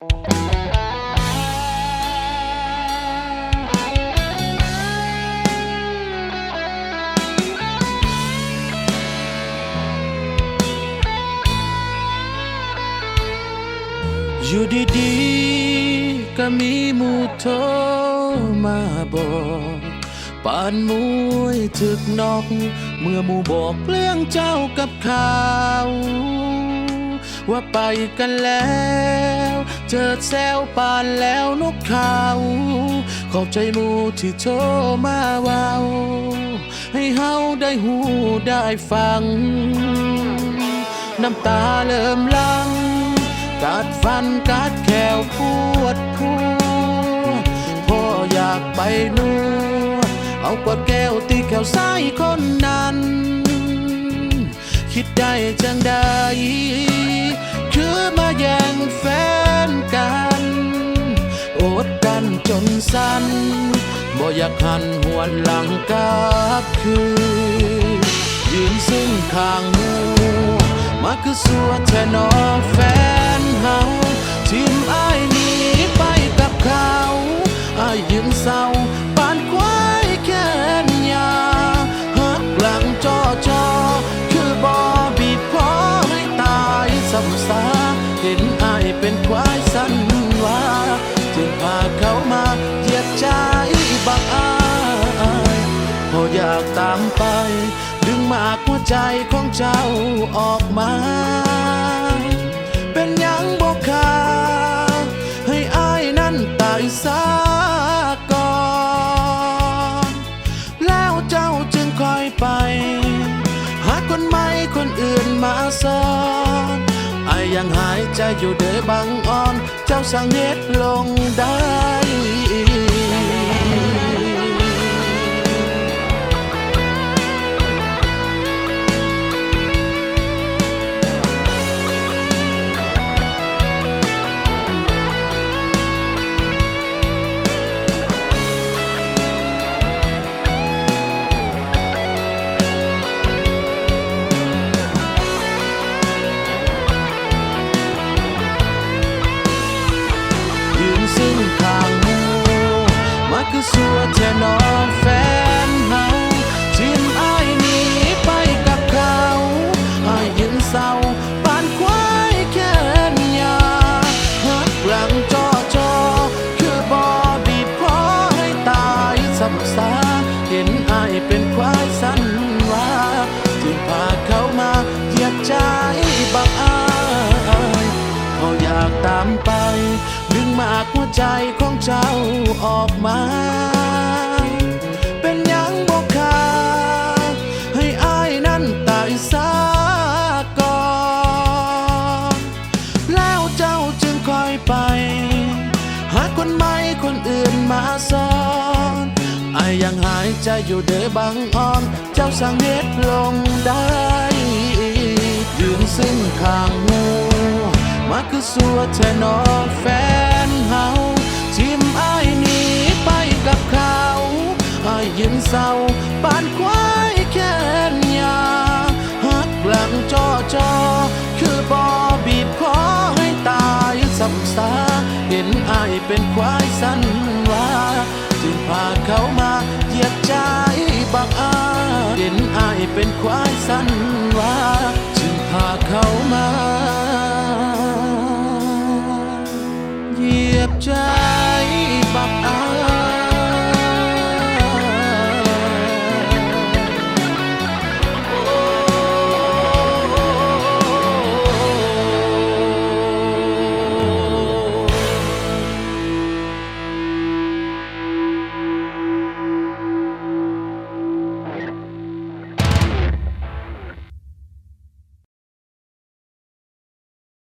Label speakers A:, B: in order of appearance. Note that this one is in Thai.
A: อยู่ดีๆก็มีมูโทรมาบอกปานมวยถึกนอก เมื่อมูบอกเรื่องเจ้ากับเขา ว่าไปกันแล้วเจอแซวปานแล้วนกเขาขอบใจมูที่โทรมาว้าให้เฮาได้หูได้ฟัง น้ำตาเริ่มลังกัดฟันกัดแขวปวดพัวพ่ออยากไปนวดเอากวดแก้วตีแขวซ้ายคนนั้น คิดได้จังใดคือมา แฟนกันอดกันจนสั้นบ่อยากหันหัวหลังกลับคืนยืนซึ่งข้างมูมาคือสัวแทนอแฟนหา ใจของเจ้าออกมา เป็นยังบอกขาให้อายนั้นตายซาก่อนแล้วเจ้าจึงคอยไป หาคนใหม่คนอื่นมาซ้อนไอายยังหายใจอยู่เด้อบางอ่อน เจ้าสั่งเฮ็ดลงได้ คือสัวแทนอแฟนเฮาทิมอ้ายหนีไปกับเขาอ้ายยืนเศร้าปานควายแค่นยาหักหลังจอจอคือบอบีบคอให้ตายสับสาเห็นอ้ายเป็นควายสันวาจึงพาเขามาเหยียดใจบักอ้ายเขาอยากตามไป มากหัวใจของเจ้าออกมา เป็นยังบอกขาให้อายนั้นตายซาก่อนแล้วเจ้าจึงคอยไป หาคนใหม่คนอื่นมาซ้อนไอายยังหายใจอยู่เด้อบางอ่อน เจ้าสั่งเฮ็ดลงได้ยืนซึ่งขางหูมาคือสัวแทนอแฟน เฮาทิมอ้ายหนีไปกับเขาอ้ายยืนเศร้าปานควายแค่นยาหักหลังจอจอคือบอบีบคอให้ตายสับสาเห็นอ้ายเป็นควายสันวาจึงพาเขามาเหยียดใจบักอาเห็นอ้ายเป็นควายสัน